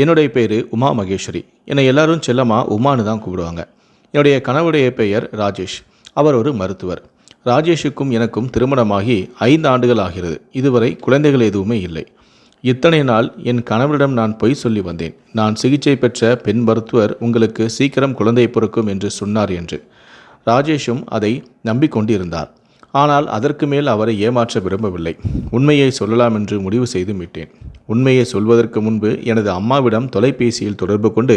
என்னுடைய பேர் உமா மகேஸ்வரி. என்னை எல்லாரும் செல்லமா உமான்னு தான் கூப்பிடுவாங்க. என்னுடைய கணவருடைய பெயர் ராஜேஷ். அவர் ஒரு மருத்துவர். ராஜேஷுக்கும் எனக்கும் திருமணமாகி ஐந்து ஆண்டுகள் ஆகிறது. இதுவரை குழந்தைகள் எதுவுமே இல்லை. இத்தனை நாள் என் கணவரிடம் நான் பொய் சொல்லி வந்தேன். நான் சிகிச்சை பெற்ற பெண் மருத்துவர் உங்களுக்கு சீக்கிரம் குழந்தை பிறக்கும் என்று சொன்னார் என்று. ராஜேஷும் அதை நம்பிக்கொண்டு இருந்தார் ஆனால் அதற்கு மேல் அவரை ஏமாற்ற விரும்பவில்லை. உண்மையை சொல்லலாம் என்று முடிவு செய்து விட்டேன் உண்மையை சொல்வதற்கு முன்பு எனது அம்மாவிடம் தொலைபேசியில் தொடர்பு கொண்டு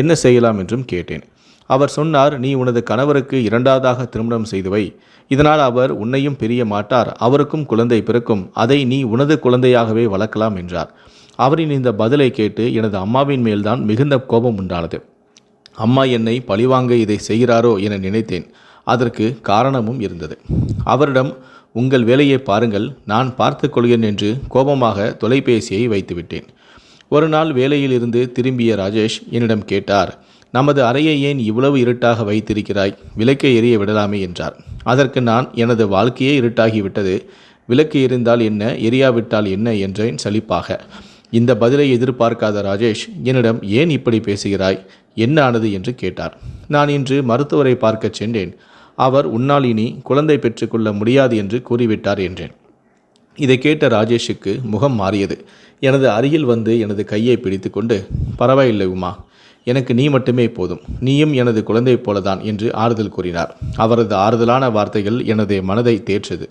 என்ன செய்யலாம் என்றும் கேட்டேன். அவர் சொன்னார் நீ உனது கணவருக்கு இரண்டாவதாக திருமணம் செய்துவை. இதனால் அவர் உன்னையும் பிரிய மாட்டார். அவருக்கும் குழந்தை பிறக்கும். அதை நீ உனது குழந்தையாகவே வளர்க்கலாம் என்றார். அவரின் இந்த பதிலை கேட்டு எனது அம்மாவின் மேல்தான் மிகுந்த கோபம் உண்டானது. அம்மா என்னை பழிவாங்க இதை செய்கிறாரோ என நினைத்தேன். அதற்கு காரணமும் இருந்தது. அவரிடம் உங்கள் வேலையை பாருங்கள் நான் பார்த்து கொள்கிறேன் என்று கோபமாக தொலைபேசியை வைத்துவிட்டேன். ஒரு நாள் வேலையில் இருந்து திரும்பிய ராஜேஷ் என்னிடம் கேட்டார் நமது அறையை ஏன் இவ்வளவு இருட்டாக வைத்திருக்கிறாய்? விளக்கை எரிய விடலாமே என்றார். அதற்கு நான் எனது வாழ்க்கையே இருட்டாகிவிட்டது. விளக்கு எரிந்தால் என்ன எரியாவிட்டால் என்ன என்றேன் சலிப்பாக. இந்த பதிலை எதிர்பார்க்காத ராஜேஷ் என்னிடம் ஏன் இப்படி பேசுகிறாய்? என்ன ஆனது? என்று கேட்டார். நான் இன்று மருத்துவரை பார்க்கச் சென்றேன். அவர் உன்னால் இனி குழந்தை பெற்றுக்கொள்ள முடியாது என்று கூறிவிட்டார் என்றேன். இதை கேட்ட ராஜேஷுக்கு முகம் மாறியது. எனது அருகில் வந்து எனது கையை பிடித்துக்கொண்டு பரவாயில்லை உமா எனக்கு நீ மட்டுமே போதும். நீயும் எனது குழந்தை போலதான் என்று ஆறுதல் கூறினார். அவரது ஆறுதலான வார்த்தைகள் எனது மனதை தேற்றது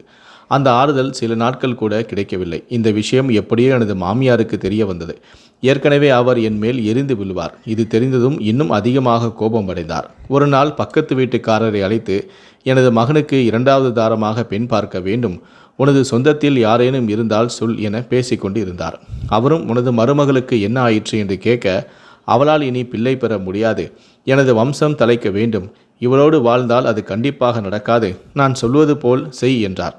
அந்த ஆறுதல் சில நாட்கள் கூட கிடைக்கவில்லை. இந்த விஷயம் எப்படியோ எனது மாமியாருக்கு தெரிய வந்தது. ஏற்கனவே அவர் என் மேல் எரிந்து விழுவார். இது தெரிந்ததும் இன்னும் அதிகமாக கோபம் அடைந்தார் ஒரு நாள் பக்கத்து வீட்டுக்காரரை அழைத்து எனது மகனுக்கு இரண்டாவது தாரமாக பெண் பார்க்க வேண்டும். உனது சொந்தத்தில் யாரேனும் இருந்தால் சொல் என பேசிக்கொண்டு இருந்தார் அவரும் உனது மருமகளுக்கு என்ன ஆயிற்று? என்று கேட்க அவளால் இனி பிள்ளை பெற முடியாது. எனது வம்சம் தலைக்க வேண்டும். இவளோடு வாழ்ந்தால் அது கண்டிப்பாக நடக்காது. நான் சொல்வது போல் செய் என்றார்.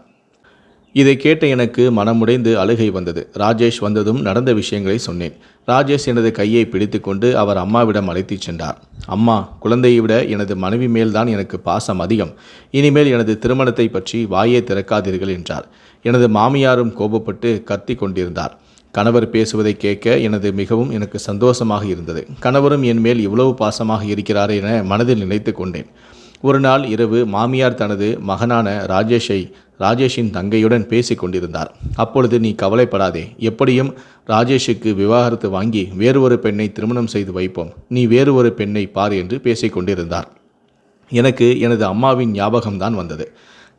இதை கேட்ட எனக்கு மனமுடைந்து அழுகை வந்தது. ராஜேஷ் வந்ததும் நடந்த விஷயங்களை சொன்னேன். ராஜேஷ் எனது கையை பிடித்துக்கொண்டு அவர் அம்மாவிடம் அழைத்துச் சென்றார். அம்மா குழந்தையை விட எனது மனைவி மேல்தான் எனக்கு பாசம் அதிகம். இனிமேல் எனது திருமணத்தை பற்றி வாயே திறக்காதீர்கள் என்றார். எனது மாமியாரும் கோபப்பட்டு கத்தி கொண்டிருந்தார். கணவர் பேசுவதை கேட்க எனது மிகவும் எனக்கு சந்தோஷமாக இருந்தது. கணவரும் என் மேல் இவ்வளவு பாசமாக இருக்கிறார் என மனதில் நினைத்து கொண்டேன். ஒரு நாள் இரவு மாமியார் தனது மகனான ராஜேஷை ராஜேஷின் தங்கையுடன் பேசி கொண்டிருந்தார் அப்பொழுது நீ கவலைப்படாதே. எப்படியும் ராஜேஷுக்கு விவாகரத்து வாங்கி வேறு ஒரு பெண்ணை திருமணம் செய்து வைப்போம். நீ வேறு ஒரு பெண்ணை பார் என்று பேசிக் கொண்டிருந்தார் எனக்கு எனது அம்மாவின் ஞாபகம்தான் வந்தது.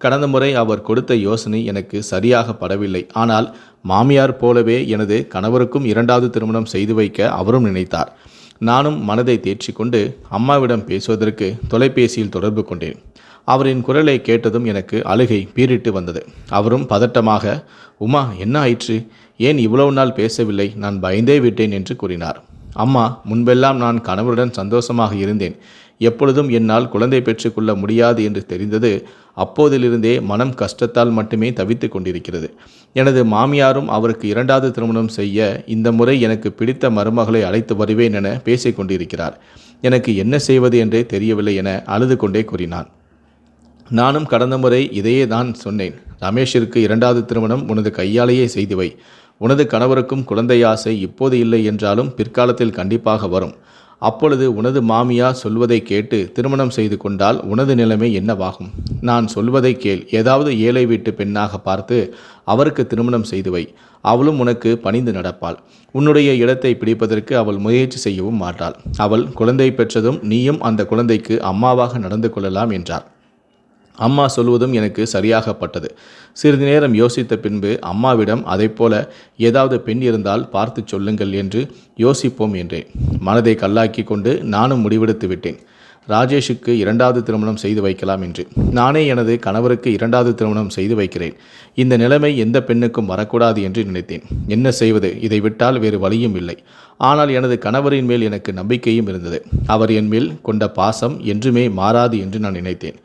கடந்த முறை அவர் கொடுத்த யோசனை எனக்கு சரியாக படவில்லை. ஆனால் மாமியார் போலவே எனது கணவருக்கும் இரண்டாவது திருமணம் செய்து வைக்க அவரும் நினைத்தார். நானும் மனதை தேற்றிக்கொண்டு அம்மாவிடம் பேசுவதற்கு தொலைபேசியில் தொடர்பு கொண்டேன். அவரின் குரலை கேட்டதும் எனக்கு அழுகை பீறிட்டு வந்தது. அவரும் பதட்டமாக உமா என்ன ஆயிற்று? ஏன் இவ்வளவு நாள் பேசவில்லை? நான் பயந்தே விட்டேன் என்று கூறினார். அம்மா முன்பெல்லாம் நான் கணவருடன் சந்தோஷமாக இருந்தேன். எப்பொழுதும் என்னால் குழந்தை பெற்றுக்கொள்ள முடியாது என்று தெரிந்தது அப்போதிலிருந்தே மனம் கஷ்டத்தால் மட்டுமே தவித்து கொண்டிருக்கிறது. எனது மாமியாரும் அவருக்கு இரண்டாவது திருமணம் செய்ய இந்த முறை எனக்கு பிடித்த மருமகளை அழைத்து வருவேன் என பேசிக் கொண்டிருக்கிறார். எனக்கு என்ன செய்வது என்றே தெரியவில்லை என அழுது கொண்டே கூறினான். நானும் கடந்த முறை இதையே தான் சொன்னேன். ரமேஷிற்கு இரண்டாவது திருமணம் உனது கையாலேயே செய்துவை. உனது கணவருக்கும் குழந்தை ஆசை இப்போது இல்லை என்றாலும் பிற்காலத்தில் கண்டிப்பாக வரும். அப்பொழுது உனது மாமியா சொல்வதை கேட்டு திருமணம் செய்து கொண்டால் உனது நிலைமை என்னவாகும்? நான் சொல்வதை கேள். ஏதாவது ஏழை வீட்டு பெண்ணாக பார்த்து அவருக்கு திருமணம் செய்துவை. அவளும் உனக்கு பணிந்து நடப்பாள். உன்னுடைய இடத்தை பிடிப்பதற்கு அவள் முயற்சி செய்யவும் மாட்டாள். அவள் குழந்தை பெற்றதும் நீயும் அந்த குழந்தைக்கு அம்மாவாக நடந்து கொள்ளலாம் என்றார். அம்மா சொல்வதும் எனக்கு சரியாகப்பட்டது. சிறிது நேரம் யோசித்த பின்பு அம்மாவிடம் அதைப்போல ஏதாவது பெண் இருந்தால் பார்த்து சொல்லுங்கள் என்று யோசிப்போம் என்றேன். மனதை கல்லாக்கி கொண்டு நானும் முடிவெடுத்து விட்டேன். ராஜேஷுக்கு இரண்டாவது திருமணம் செய்து வைக்கலாம் என்று. நானே எனது கணவருக்கு இரண்டாவது திருமணம் செய்து வைக்கிறேன். இந்த நிலைமை எந்த பெண்ணுக்கும் வரக்கூடாது என்று நினைத்தேன். என்ன செய்வது? இதை விட்டால் வேறு வழியும் இல்லை. ஆனால் எனது கணவரின் மேல் எனக்கு நம்பிக்கையும் இருந்தது. அவர் என் மேல் கொண்ட பாசம் என்றுமே மாறாது என்று நான் நினைத்தேன்.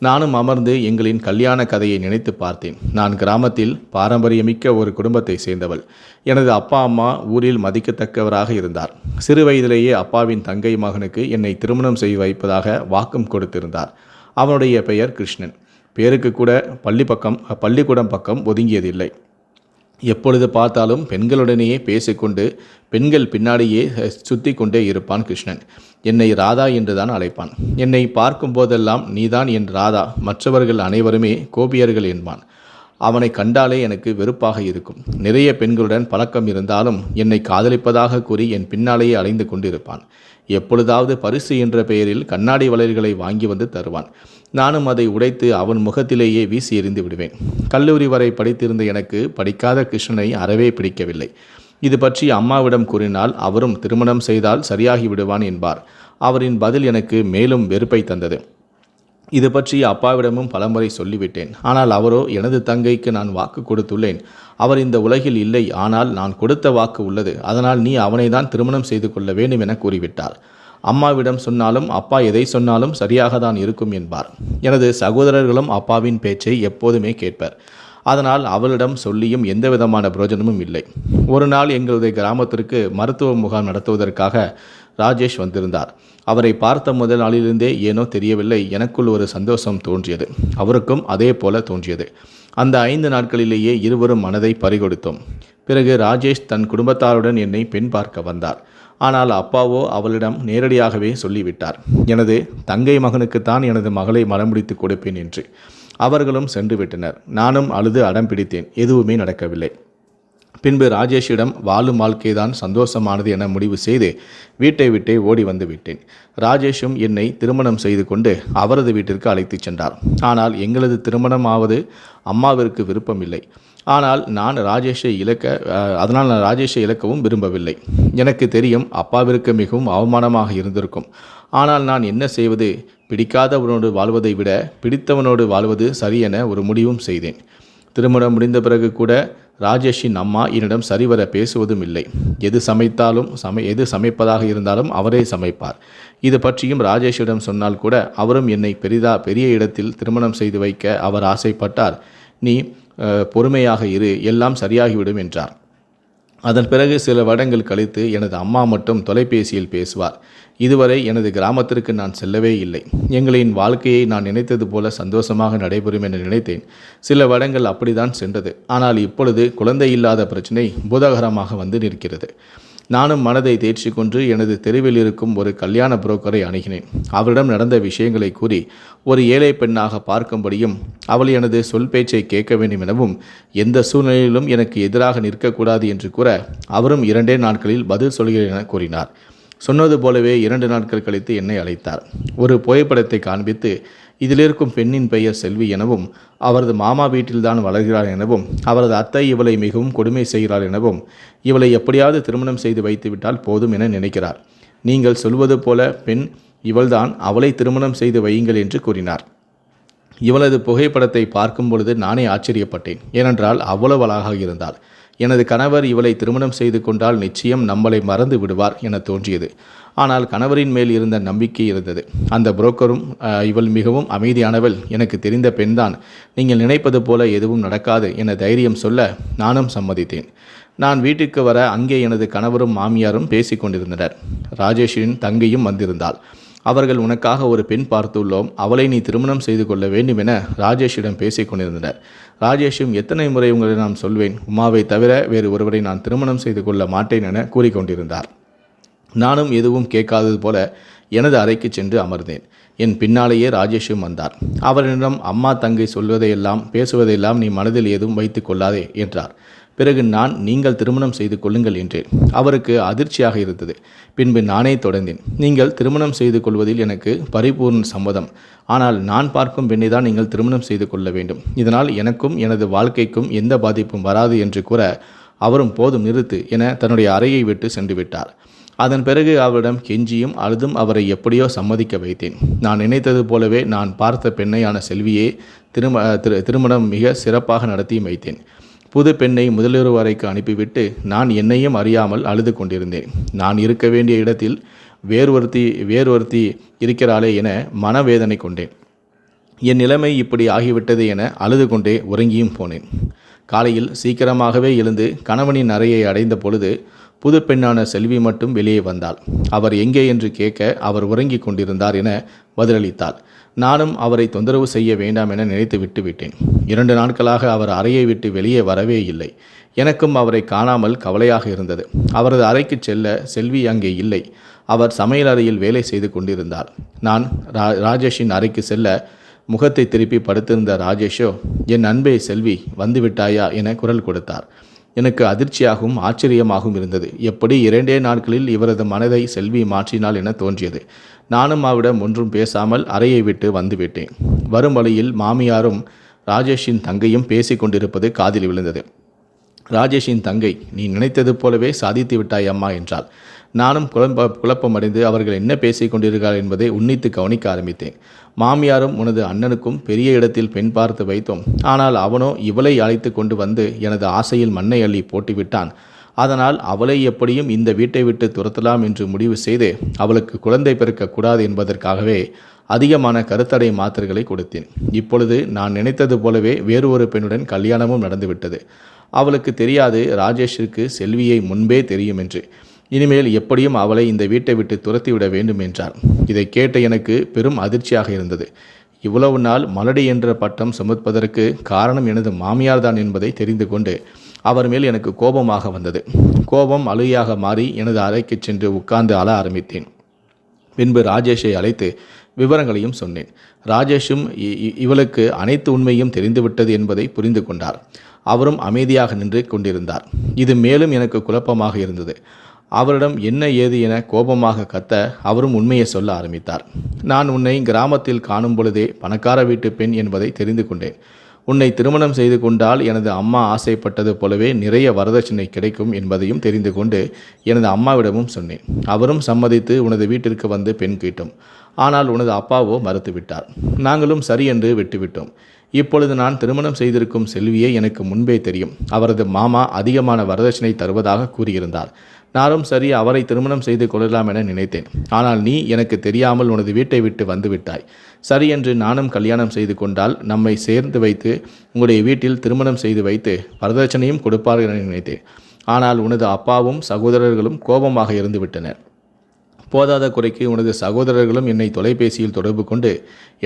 நானும் அமர்ந்து எங்களின் கல்யாண கதையை நினைத்து பார்த்தேன். நான் கிராமத்தில் பாரம்பரியமிக்க ஒரு குடும்பத்தை சேர்ந்தவள். எனது அப்பா அம்மா ஊரில் மதிக்கத்தக்கவராக இருந்தார். சிறு வயதிலேயே அப்பாவின் தங்கை மகனுக்கு என்னை திருமணம் செய்து வைப்பதாக வாக்கும் கொடுத்திருந்தார். அவனுடைய பெயர் கிருஷ்ணன். பேருக்கு கூட பள்ளி பக்கம் பள்ளிக்கூடம் பக்கம் ஒதுங்கியதில்லை. எப்பொழுது பார்த்தாலும் பெண்களுடனேயே பேசிக்கொண்டு பெண்கள் பின்னாடியே சுற்றி கொண்டே இருப்பான் கிருஷ்ணன். என்னை ராதா என்று தான் அழைப்பான். என்னை பார்க்கும் போதெல்லாம் நீதான் என் ராதா மற்றவர்கள் அனைவருமே கோபியர்கள் என்பான். அவனை கண்டாலே எனக்கு வெறுப்பாக இருக்கும். நிறைய பெண்களுடன் பழக்கம் இருந்தாலும் என்னை காதலிப்பதாக கூறி என் பின்னாலேயே அலைந்து கொண்டிருப்பான். எப்பொழுதாவது பரிசு என்ற பெயரில் கண்ணாடி வளையல்களை வாங்கி வந்து தருவான். நானும் அதை உடைத்து அவன் முகத்திலேயே வீசி எறிந்து விடுவேன். கல்லூரி வரை படித்திருந்த எனக்கு படிக்காத கிருஷ்ணனை அறவே பிடிக்கவில்லை. இது பற்றி அம்மாவிடம் கூறினால் அவரும் திருமணம் செய்தால் சரியாகி விடுவான் என்பார். அவரின் பதில் எனக்கு மேலும் வெறுப்பை தந்தது. இது பற்றி அப்பாவிடமும் பலமுறை சொல்லிவிட்டேன். ஆனால் அவரோ எனது தங்கைக்கு நான் வாக்கு கொடுத்துள்ளேன். அவர் இந்த உலகில் இல்லை. ஆனால் நான் கொடுத்த வாக்கு உள்ளது. அதனால் நீ அவனை தான் திருமணம் செய்து கொள்ள வேண்டும் என கூறிவிட்டார். அம்மாவிடம் சொன்னாலும் அப்பா எதை சொன்னாலும் சரியாக தான் இருக்கும் என்பார். எனது சகோதரர்களும் அப்பாவின் பேச்சை எப்போதுமே கேட்பர். அதனால் அவளிடம் சொல்லியும் எந்த விதமான பிரயோஜனமும் இல்லை. ஒரு நாள் எங்களுடைய கிராமத்திற்கு மருத்துவ முகாம் நடத்துவதற்காக ராஜேஷ் வந்திருந்தார். அவரை பார்த்த முதல் நாளிலிருந்தே ஏனோ தெரியவில்லை எனக்குள் ஒரு சந்தோஷம் தோன்றியது. அவருக்கும் அதே போல தோன்றியது. அந்த ஐந்து நாட்களிலேயே இருவரும் மனதை பறிகொடுத்தோம். பிறகு ராஜேஷ் தன் குடும்பத்தாருடன் என்னை பெண் பார்க்க வந்தார். ஆனால் அப்பாவோ அவளிடம் நேரடியாகவே சொல்லிவிட்டார். எனது தங்கை மகனுக்குத்தான் எனது மகளை மரம்பிடித்து கொடுப்பேன் என்று அவர்களும் சென்று விட்டனர். நானும் அழுது அடம் பிடித்தேன். எதுவுமே நடக்கவில்லை. பின்பு ராஜேஷிடம் வாழும் வாழ்க்கைதான் சந்தோஷமானது என முடிவு செய்து வீட்டை விட்டே ஓடி வந்து விட்டேன். ராஜேஷும் என்னை திருமணம் செய்து கொண்டு அவரது வீட்டிற்கு அழைத்துச் சென்றார். ஆனால் எங்களது திருமணமாவது அம்மாவிற்கு விருப்பமில்லை. ஆனால் நான் ராஜேஷை இழக்க அதனால் நான் ராஜேஷை இழக்கவும் விரும்பவில்லை. எனக்கு தெரியும் அப்பாவிற்கு மிகவும் அவமானமாக இருந்திருக்கும். ஆனால் நான் என்ன செய்வது? பிடிக்காதவனோடு வாழ்வதை விட பிடித்தவனோடு வாழ்வது சரியென ஒரு முடிவும் செய்தேன். திருமணம் முடிந்த பிறகு கூட ராஜேஷின் அம்மா என்னிடம் சரிவர பேசுவதும் இல்லை எது சமைத்தாலும் சமை எது சமைப்பதாக இருந்தாலும் அவரே சமைப்பார். இது பற்றியும் ராஜேஷிடம் சொன்னால் கூட அவரும் என்னை பெரிதா பெரிய இடத்தில் திருமணம் செய்து வைக்க அவர் ஆசைப்பட்டார். நீ பொறுமையாக இரு எல்லாம் சரியாகிவிடும் என்றார். அதன் பிறகு சில வருடங்கள் கழித்து எனது அம்மா மட்டும் தொலைபேசியில் பேசுவார். இதுவரை எனது கிராமத்திற்கு நான் செல்லவே இல்லை. எங்களின் வாழ்க்கையை நான் நினைத்தது போல சந்தோஷமாக நடைபெறும் என நினைத்தேன். சில வருடங்கள் அப்படிதான் சென்றது. ஆனால் இப்பொழுது குழந்தை இல்லாத பிரச்சனை பூதகரமாக வந்து நிற்கிறது. நானும் மனதை தேர்ச்சி கொண்டு எனது தெருவில் இருக்கும் ஒரு கல்யாண புரோக்கரை அணுகினேன். அவரிடம் நடந்த விஷயங்களை கூறி ஒரு ஏழை பெண்ணாக பார்க்கும்படியும் அவள் எனது சொல் பேச்சை கேட்க வேண்டும் எனவும் எந்த சூழ்நிலையிலும் எனக்கு எதிராக நிற்கக்கூடாது என்று கூற அவரும் இரண்டே நாட்களில் பதில் சொல்கிறேன் என கூறினார். சொன்னது போலவே இரண்டு நாட்கள் கழித்து என்னை அழைத்தார். ஒரு புகைப்படத்தை காண்பித்து இதில் இருக்கும் பெண்ணின் பெயர் செல்வி எனவும் அவரது மாமா வீட்டில்தான் வளர்கிறார் எனவும் அவரது அத்தை இவளை மிகவும் கொடுமை செய்கிறார் எனவும் இவளை எப்படியாவது திருமணம் செய்து வைத்துவிட்டால் போதும் என நினைக்கிறார். நீங்கள் சொல்வது போல பெண் இவள்தான் அவளை திருமணம் செய்து வையுங்கள் என்று கூறினார். இவளது புகைப்படத்தை பார்க்கும் பொழுது நானே ஆச்சரியப்பட்டேன். ஏனென்றால் அவ்வளவு அழகாக இருந்தாள். எனது கணவர் இவளை திருமணம் செய்து கொண்டால் நிச்சயம் நம்மளை மறந்து விடுவார் என தோன்றியது. ஆனால் கணவரின் மேல் இருந்த நம்பிக்கை இருந்தது. அந்த புரோக்கரும் இவள் மிகவும் அமைதியானவள் எனக்கு தெரிந்த பெண்தான் நீங்கள் நினைப்பது போல எதுவும் நடக்காது என தைரியம் சொல்ல நானும் சம்மதித்தேன். நான் வீட்டுக்கு வர அங்கே எனது கணவரும் மாமியாரும் பேசிக்கொண்டிருந்தனர். ராஜேஷின் தங்கையும் வந்திருந்தாள். அவர்கள் உனக்காக ஒரு பெண் பார்த்துள்ளோம். அவளை நீ திருமணம் செய்து கொள்ள வேண்டும் என ராஜேஷிடம் பேசிக் கொண்டிருந்தனர். ராஜேஷும் எத்தனை முறை உங்களை நான் சொல்வேன்? உமாவை தவிர வேறு ஒருவரை நான் திருமணம் செய்து கொள்ள மாட்டேன் என கூறிக்கொண்டிருந்தார் நானும் எதுவும் கேட்காதது போல எனது அறைக்கு சென்று அமர்ந்தேன். என் பின்னாலேயே ராஜேஷும் வந்தார். அவரிடம் அம்மா தங்கை சொல்வதையெல்லாம் பேசுவதையெல்லாம் நீ மனதில் எதுவும் வைத்து கொள்ளாதே என்றார். பிறகு நான் நீங்கள் திருமணம் செய்து கொள்ளுங்கள் என்றேன். அவருக்கு அதிர்ச்சியாக இருந்தது. பின்பு நானே தொடர்ந்தேன். நீங்கள் திருமணம் செய்து கொள்வதில் எனக்கு பரிபூர்ண சம்மதம். ஆனால் நான் பார்க்கும் பெண்ணை தான் நீங்கள் திருமணம் செய்து கொள்ள வேண்டும். இதனால் எனக்கும் எனது வாழ்க்கைக்கும் எந்த பாதிப்பும் வராது என்று கூற அவரும் போதும் நிறுத்து என தன்னுடைய அறையை விட்டு சென்று விட்டார். அதன் பிறகு அவரிடம் கெஞ்சியும் அழுதும் அவரை எப்படியோ சம்மதிக்க வைத்தேன். நான் நினைத்தது போலவே நான் பார்த்த பெண்ணையான செல்வியே திரும திரு திருமணம் மிக சிறப்பாக நடத்தியும் வைத்தேன். புது பெண்ணை முதலிரவு அறைக்கு அனுப்பிவிட்டு நான் என்னையும் அறியாமல் அழுது கொண்டிருந்தேன். நான் இருக்க வேண்டிய இடத்தில் வேறொருத்தி வேறொருத்தி இருக்கிறாளே என மனவேதனை கொண்டேன். என் நிலைமை இப்படி ஆகிவிட்டது என அழுது கொண்டே உறங்கியும் போனேன். காலையில் சீக்கிரமாகவே எழுந்து கணவனின் அறையை அடைந்த பொழுது புது பெண்ணான செல்வி மட்டும் வெளியே வந்தாள். அவர் எங்கே என்று கேட்க அவர் உறங்கிக் கொண்டிருந்தார் என பதிலளித்தாள். நானும் அவரை தொந்தரவு செய்ய வேண்டாம் என நினைத்து விட்டு விட்டேன் இரண்டு நாட்களாக அவர் அறையை விட்டு வெளியே வரவே இல்லை. எனக்கும் அவரை காணாமல் கவலையாக இருந்தது. அவரது அறைக்கு செல்ல செல்வி அங்கே இல்லை. அவர் சமையல் அறையில் வேலை செய்து கொண்டிருந்தார். நான் ரா ராஜேஷின் அறைக்கு செல்ல முகத்தை திருப்பி படுத்திருந்த ராஜேஷோ என் அன்பே செல்வி வந்துவிட்டாயா? என குரல் கொடுத்தார். எனக்கு அதிர்ச்சியாகவும் ஆச்சரியமாகவும் இருந்தது. எப்படி இரண்டே நாட்களில் இவரது மனதை செல்வி மாற்றினாள் என தோன்றியது. நானும் அவரிடம் ஒன்றும் பேசாமல் அறையை விட்டு வந்துவிட்டேன் வரும் வழியில் மாமியாரும் ராஜேஷின் தங்கையும் பேசிக் கொண்டிருப்பது காதில் விழுந்தது. ராஜேஷின் தங்கை நீ நினைத்தது போலவே சாதித்து விட்டாய் அம்மா என்றாள். நானும் குழப்ப குழப்பமடைந்து அவர்கள் என்ன பேசிக் கொண்டிருக்கிறார் என்பதை உன்னித்து கவனிக்க ஆரம்பித்தேன். மாமியாரும் உனது அண்ணனுக்கும் பெரிய இடத்தில் பெண் பார்த்து வைத்தோம். ஆனால் அவனோ இவளை அழைத்து கொண்டு வந்து எனது ஆசையில் மண்ணை அள்ளி போட்டுவிட்டான். அதனால் அவளை எப்படியும் இந்த வீட்டை விட்டு துரத்தலாம் என்று முடிவு செய்து அவளுக்கு குழந்தை பிறக்கக்கூடாது என்பதற்காகவே அதிகமான கருத்தடை மாத்திரைகளை கொடுத்தேன். இப்பொழுது நான் நினைத்தது போலவே வேறு ஒரு பெண்ணுடன் கல்யாணமும் நடந்துவிட்டது. அவளுக்கு தெரியாது ராஜேஷிற்கு செல்வியை முன்பே தெரியும் என்று. இனிமேல் எப்படியும் அவளை இந்த வீட்டை விட்டு துரத்திவிட வேண்டும் என்றார். இதை கேட்ட எனக்கு பெரும் அதிர்ச்சியாக இருந்தது. இவ்வளவு நாள் மலடி என்ற பட்டம் சுமப்பதற்கு காரணம் எனது மாமியார்தான் என்பதை தெரிந்து கொண்டு அவர் மேல் எனக்கு கோபமாக வந்தது. கோபம் அழுகையாக மாறி எனது அறைக்கு சென்று உட்கார்ந்து அழ ஆரம்பித்தேன். பின்பு ராஜேஷை அழைத்து விவரங்களையும் சொன்னேன். ராஜேஷும் இ- இ- இவளுக்கு அனைத்து உண்மையும் தெரிந்துவிட்டது என்பதை புரிந்து கொண்டார். அவரும் அமைதியாக நின்று கொண்டிருந்தார். இது மேலும் எனக்கு குழப்பமாக இருந்தது. அவரிடம் என்ன ஏது என கோபமாக கத்த அவரும் உண்மையை சொல்ல ஆரம்பித்தார். நான் உன்னை கிராமத்தில் காணும் பொழுதே பணக்கார வீட்டு பெண் என்பதை தெரிந்து கொண்டேன். உன்னை திருமணம் செய்து கொண்டால் எனது அம்மா ஆசைப்பட்டது போலவே நிறைய வரதட்சணை கிடைக்கும் என்பதையும் தெரிந்து கொண்டு எனது அம்மாவிடமும் சொன்னேன். அவரும் சம்மதித்து உனது வீட்டிற்கு வந்து பெண் கேட்டோம். ஆனால் உனது அப்பாவோ மறுத்துவிட்டார் நாங்களும் சரி என்று விட்டுவிட்டோம். இப்பொழுது நான் திருமணம் செய்திருக்கும் செல்வியை எனக்கு முன்பே தெரியும். அவரது மாமா அதிகமான வரதட்சணை தருவதாக கூறியிருந்தார். நானும் சரி அவரை திருமணம் செய்து கொள்ளலாம் என நினைத்தேன். ஆனால் நீ எனக்கு தெரியாமல் உனது வீட்டை விட்டு வந்துவிட்டாய் சரி என்று நானும் கல்யாணம் செய்து கொண்டால் நம்மை சேர்ந்து வைத்து உங்களுடைய வீட்டில் திருமணம் செய்து வைத்து வரதட்சணையும் கொடுப்பார்கள் என நினைத்தேன். ஆனால் உனது அப்பாவும் சகோதரர்களும் கோபமாக இருந்துவிட்டனர் போதாத குறைக்கு உனது சகோதரர்களும் என்னை தொலைபேசியில் தொடர்பு கொண்டு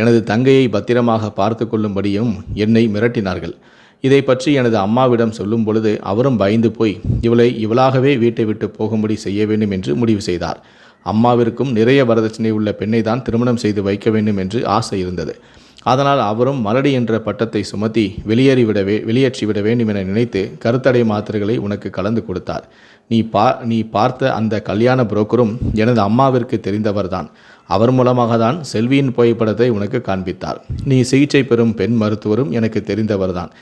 எனது தங்கையை பத்திரமாக பார்த்து கொள்ளும்படியும் என்னை மிரட்டினார்கள். இதை பற்றி எனது அம்மாவிடம் சொல்லும் பொழுது அவரும் பயந்து போய் இவளை இவளாகவே வீட்டை விட்டு போகும்படி செய்ய வேண்டும் என்று முடிவு செய்தார். அம்மாவிற்கும் நிறைய வரதட்சணை உள்ள பெண்ணை தான் திருமணம் செய்து வைக்க வேண்டும் என்று ஆசை இருந்தது. அதனால் அவரும் மலடி என்ற பட்டத்தை சுமத்தி வெளியேறிவிடவே வெளியேற்றிவிட வேண்டும் என நினைத்து கருத்தடை மாத்திரைகளை உனக்கு கலந்து கொடுத்தார். நீ பா நீ பார்த்த அந்த கல்யாண புரோக்கரும் எனது அம்மாவிற்கு தெரிந்தவர்தான் அவர் மூலமாக தான் செல்வியின் புகைப்படத்தை உனக்கு காண்பித்தார். நீ சிகிச்சை பெறும் பெண் மருத்துவரும் எனக்கு தெரிந்தவர்தான்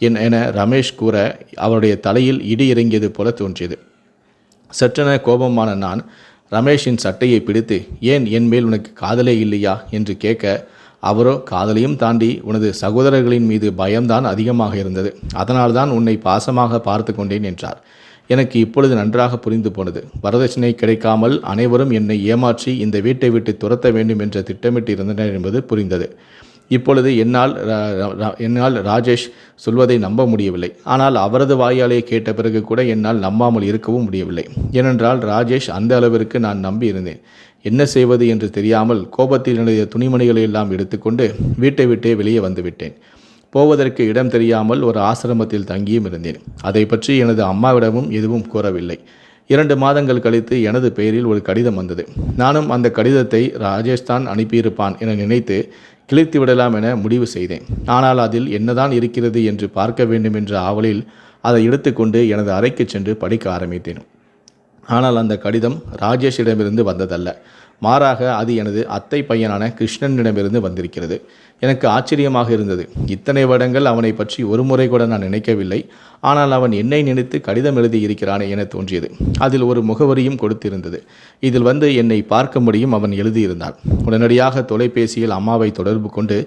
என் என ரமேஷ் கூற அவருடைய தலையில் இடி இறங்கியது போல தோன்றியது. சற்றென கோபமான நான் ரமேஷின் சட்டையை பிடித்து ஏன் என் மேல் உனக்கு காதலே இல்லையா? என்று கேட்க அவரோ காதலையும் தாண்டி உனது சகோதரர்களின் மீது பயம்தான் அதிகமாக இருந்தது. அதனால்தான் உன்னை பாசமாக பார்த்து கொண்டேன் என்றார். எனக்கு இப்பொழுது நன்றாக புரிந்து போனது. வரதட்சணை கிடைக்காமல் அனைவரும் என்னை ஏமாற்றி இந்த வீட்டை விட்டு துரத்த வேண்டும் என்ற திட்டமிட்டு இருந்தனர் என்பது புரிந்தது. இப்பொழுது என்னால் என்னால் ராஜேஷ் சொல்வதை நம்ப முடியவில்லை. ஆனால் அவரது வாயாலே கேட்ட பிறகு கூட என்னால் நம்பாமல் இருக்கவும் முடியவில்லை. ஏனென்றால் ராஜேஷ் அந்த அளவிற்கு நான் நம்பி இருந்தேன் என்ன செய்வது என்று தெரியாமல் கோபத்தில் என்னுடைய துணிமணிகளை எல்லாம் எடுத்துக்கொண்டு வீட்டை விட்டே வெளியே வந்துவிட்டேன் போவதற்கு இடம் தெரியாமல் ஒரு ஆசிரமத்தில் தங்கியும் இருந்தேன். அதை பற்றி எனது அம்மாவிடமும் எதுவும் கூறவில்லை. இரண்டு மாதங்கள் கழித்து எனது பெயரில் ஒரு கடிதம் வந்தது. நானும் அந்த கடிதத்தை ராஜேஷ் தான் அனுப்பியிருப்பான் என நினைத்து கிழித்து விடலாம் என முடிவு செய்தேன். ஆனால் அதில் என்னதான் இருக்கிறது என்று பார்க்க வேண்டும் என்ற ஆவலில் அதை எடுத்துக்கொண்டு எனது அறைக்கு சென்று படிக்க ஆரம்பித்தேன். ஆனால் அந்த கடிதம் ராஜேஷிடமிருந்து வந்ததல்ல. மாறாக அது எனது அத்தை பையனான கிருஷ்ணனிடமிருந்து வந்திருக்கிறது. எனக்கு ஆச்சரியமாக இருந்தது. இத்தனை வருடங்கள் அவனை பற்றி ஒரு முறை கூட நான் நினைக்கவில்லை. ஆனால் அவன் என்னை நினைத்து கடிதம் எழுதியிருக்கிறானே என தோன்றியது. அதில் ஒரு முகவரியும் கொடுத்திருந்தது. இதில் வந்து என்னை பார்க்க முடியும் அவன் எழுதியிருந்தான் உடனடியாக தொலைபேசியில் அம்மாவை தொடர்பு கொண்டு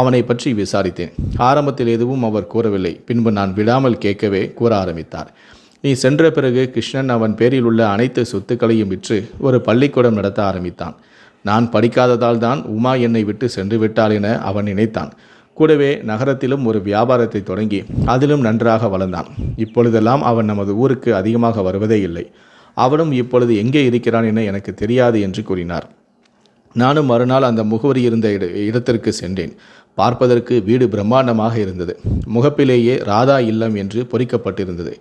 அவனை பற்றி விசாரித்தேன். ஆரம்பத்தில் எதுவும் அவர் கூறவில்லை. பின்பு நான் விடாமல் கேட்கவே கூற ஆரம்பித்தார். நீ சென்ற பிறகு கிருஷ்ணன் அவன் பேரில் உள்ள அனைத்து சொத்துக்களையும் விற்று ஒரு பள்ளிக்கூடம் நடத்த ஆரம்பித்தான். நான் படிக்காததால் தான் உமா என்னை விட்டு சென்று விட்டாள் என அவன் நினைத்தான். கூடவே நகரத்திலும் ஒரு வியாபாரத்தை தொடங்கி அதிலும் நன்றாக வளர்ந்தான். இப்பொழுதெல்லாம் அவன் நமது ஊருக்கு அதிகமாக வருவதே இல்லை. அவனும் இப்பொழுது எங்கே இருக்கிறான் என எனக்கு தெரியாது என்று கூறினார். நானும் மறுநாள் அந்த முகவரி இருந்த இட இடத்திற்கு சென்றேன். பார்ப்பதற்கு வீடு பிரம்மாண்டமாக இருந்தது. முகப்பிலேயே ராதா இல்லம் என்று பொறிக்கப்பட்டிருந்தது.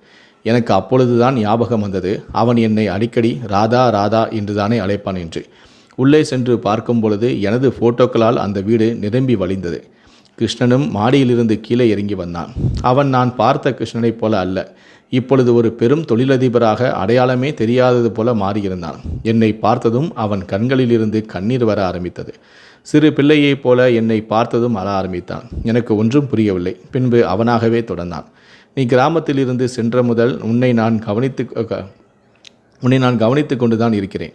எனக்கு அப்பொழுதுதான் ஞாபகம் வந்தது. அவன் என்னை அடிக்கடி ராதா ராதா என்றுதானே அழைப்பான் என்று. உள்ளே சென்று பார்க்கும் பொழுது எனது போட்டோக்களால் அந்த வீடு நிரம்பி வழிந்தது. கிருஷ்ணனும் மாடியிலிருந்து கீழே இறங்கி வந்தான். அவன் நான் பார்த்த கிருஷ்ணனைப் போல அல்ல. இப்பொழுது ஒரு பெரும் தொழிலதிபராக அடையாளமே தெரியாதது போல மாறியிருந்தான். என்னை பார்த்ததும் அவன் கண்களிலிருந்து கண்ணீர் வர ஆரம்பித்தது. சிறு பிள்ளையைப் போல என்னை பார்த்ததும் அழ ஆரம்பித்தான். எனக்கு ஒன்றும் புரியவில்லை. பின்பு அவனாகவே தொடர்ந்தான். நீ கிராமத்திலிருந்து சென்ற முதல் உன்னை நான் கவனித்து உன்னை நான் கவனித்து கொண்டுதான் இருக்கிறேன்.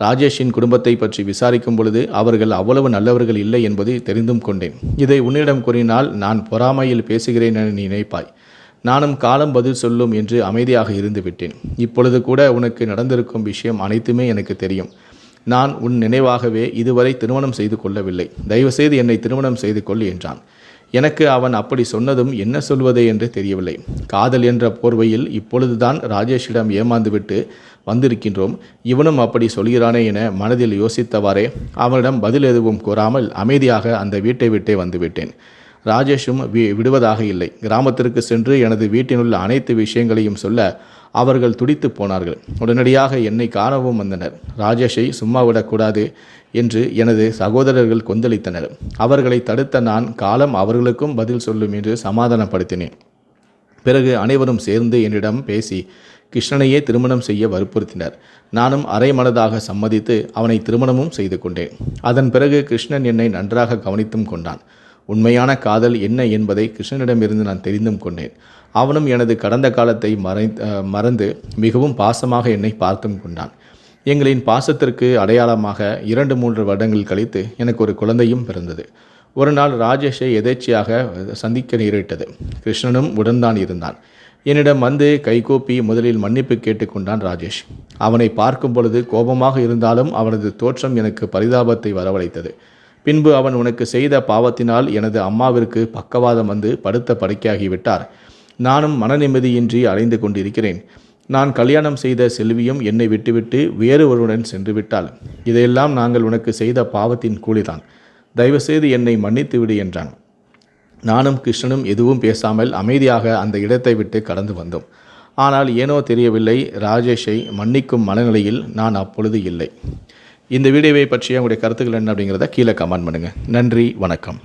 ராஜேஷின் குடும்பத்தை பற்றி விசாரிக்கும் பொழுது அவர்கள் அவ்வளவு நல்லவர்கள் இல்லை என்பது தெரிந்தும் கொண்டேன். இதை உன்னிடம் கூறினால் நான் பொறாமையில் பேசுகிறேன் என நினைப்பாய். நானும் காலம் பதில் சொல்லும் என்று அமைதியாக இருந்து விட்டேன். இப்பொழுது கூட உனக்கு நடந்திருக்கும் விஷயம் அனைத்துமே எனக்கு தெரியும். நான் உன் நினைவாகவே இதுவரை திருமணம் செய்து கொள்ளவில்லை. தயவுசெய்து என்னை திருமணம் செய்து கொள் என்றான். எனக்கு அவன் அப்படி சொன்னதும் என்ன சொல்வது என்று தெரியவில்லை. காதல் என்ற போர்வையில் இப்பொழுதுதான் ராஜேஷிடம் ஏமாந்துவிட்டு வந்திருக்கின்றோம். இவனும் அப்படி சொல்கிறானே என மனதில் யோசித்தவாறே அவனிடம் பதில் எதுவும் கூறாமல் அமைதியாக அந்த வீட்டை விட்டே வந்துவிட்டேன். ராஜேஷும் வி விடுவதாக இல்லை. கிராமத்திற்கு சென்று எனது வீட்டினுள்ள அனைத்து விஷயங்களையும் சொல்ல அவர்கள் துடித்து போனார்கள். உடனடியாக என்னை காணவும் வந்தனர். ராஜேஷை சும்மா விடக்கூடாது. என்று எனது சகோதரர்கள் கொந்தளித்தனர். அவர்களை தடுத்த நான் காலம் அவர்களுக்கும் பதில் சொல்லும் என்று சமாதானப்படுத்தினேன். பிறகு அனைவரும் சேர்ந்து என்னிடம் பேசி கிருஷ்ணனையே திருமணம் செய்ய வற்புறுத்தினர். நானும் அரை மனதாக சம்மதித்து அவனை திருமணமும் செய்து கொண்டேன். அதன் பிறகு கிருஷ்ணன் என்னை நன்றாக கவனித்தும் கொண்டான். உண்மையான காதல் என்ன என்பதை கிருஷ்ணனிடமிருந்து நான் தெரிந்தும் கொண்டேன். அவனும் எனது கடந்த காலத்தை மறை மறந்து மிகவும் பாசமாக என்னை பார்த்தும் கொண்டான். எங்களின் பாசத்திற்கு அடையாளமாக இரண்டு மூன்று வருடங்கள் கழித்து எனக்கு ஒரு குழந்தையும் பிறந்தது. ஒரு நாள் ராஜேஷை எதேச்சியாக சந்திக்க நேரிட்டது. கிருஷ்ணனும் உடன்தான் இருந்தான். என்னிடம் வந்து கைகோப்பி முதலில் மன்னிப்பு கேட்டுக்கொண்டான் ராஜேஷ். அவனை பார்க்கும் பொழுது கோபமாக இருந்தாலும் அவனது தோற்றம் எனக்கு பரிதாபத்தை வரவழைத்தது. பின்பு அவன் உனக்கு செய்த பாவத்தினால் எனது அம்மாவிற்கு பக்கவாதம் வந்து படுத்த படுக்கையாகிவிட்டார் நானும் மன நிம்மதியின்றி அலைந்து கொண்டிருக்கிறேன். நான் கல்யாணம் செய்த செல்வியும் என்னை விட்டுவிட்டு வேறு ஒருவனுடன் சென்று விட்டால் இதையெல்லாம் நாங்கள் உனக்கு செய்த பாவத்தின் கூலிதான். தயவுசெய்து என்னை மன்னித்து விடு என்றான். நானும் கிருஷ்ணனும் எதுவும் பேசாமல் அமைதியாக அந்த இடத்தை விட்டு கடந்து வந்தோம். ஆனால் ஏனோ தெரியவில்லை ராஜேஷை மன்னிக்கும் மனநிலையில் நான் அப்பொழுது இல்லை. இந்த வீடியோவை பற்றிய உங்களுடைய கருத்துக்கள் என்ன அப்படிங்கிறத கீழே கமெண்ட் பண்ணுங்கள் நன்றி வணக்கம்.